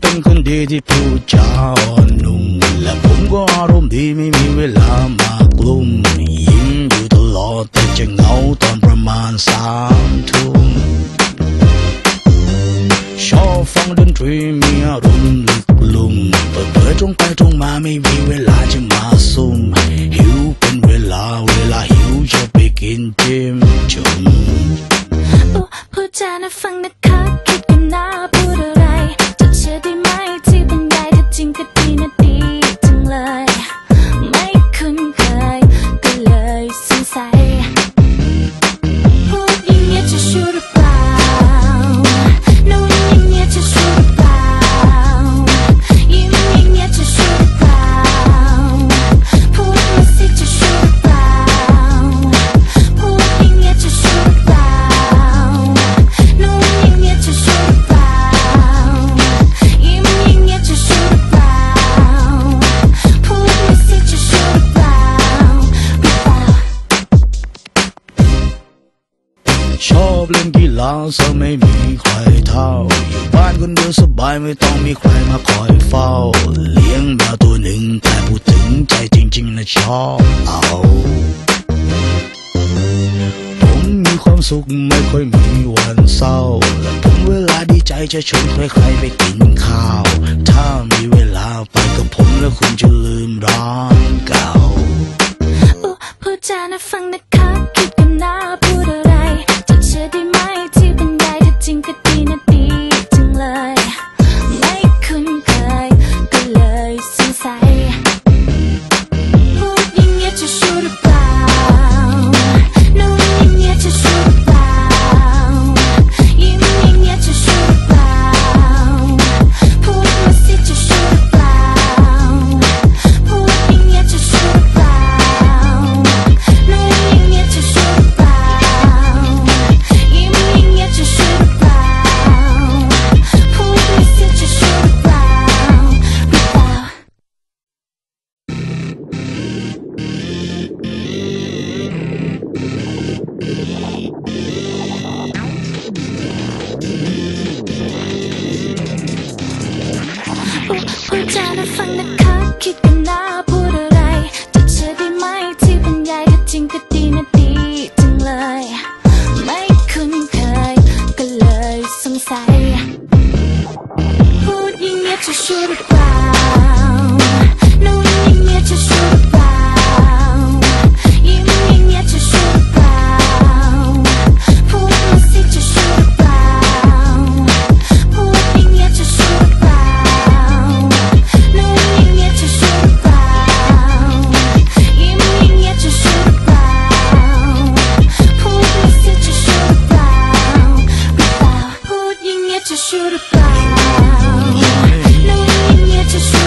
เป็นคนดีที่ผู้จาอ่อนนุ่มและผมก็อารมณ์ดีไม่มีเวลามากลุ่มยิ้มอยู่ตลอดแต่จะเหงาตอนประมาณสามทุ่มชอบฟังดนตรีมีอารมณ์ลึกลุ่มเปิดเผยตรงไปตรงมาไม่มีเวลาจะมาซุ่มหิวเป็นเวลาเวลาหิวจะไปกินเจมจุ่มพูดจาน่าฟังนะคขับ เล่นกีฬาซะไม่มีใครเท่าอยู่บ้านคนเดียวสบายไม่ต้องมีใครมาคอยเฝ้า เลี้ยงแมวตัวหนึ่งแต่พูดถึงใจจริงๆนะชอบเอาผมมีความสุขไม่ค่อยมีวันเศร้า และผมเวลาดีใจจะชวนใครๆไปกินข้าว ถ้ามีเวลาไปกับผมแล้วคุณจะลืมร้อนเก่าพูดจานะฟังนะครับคิดกันนะ shoot about picture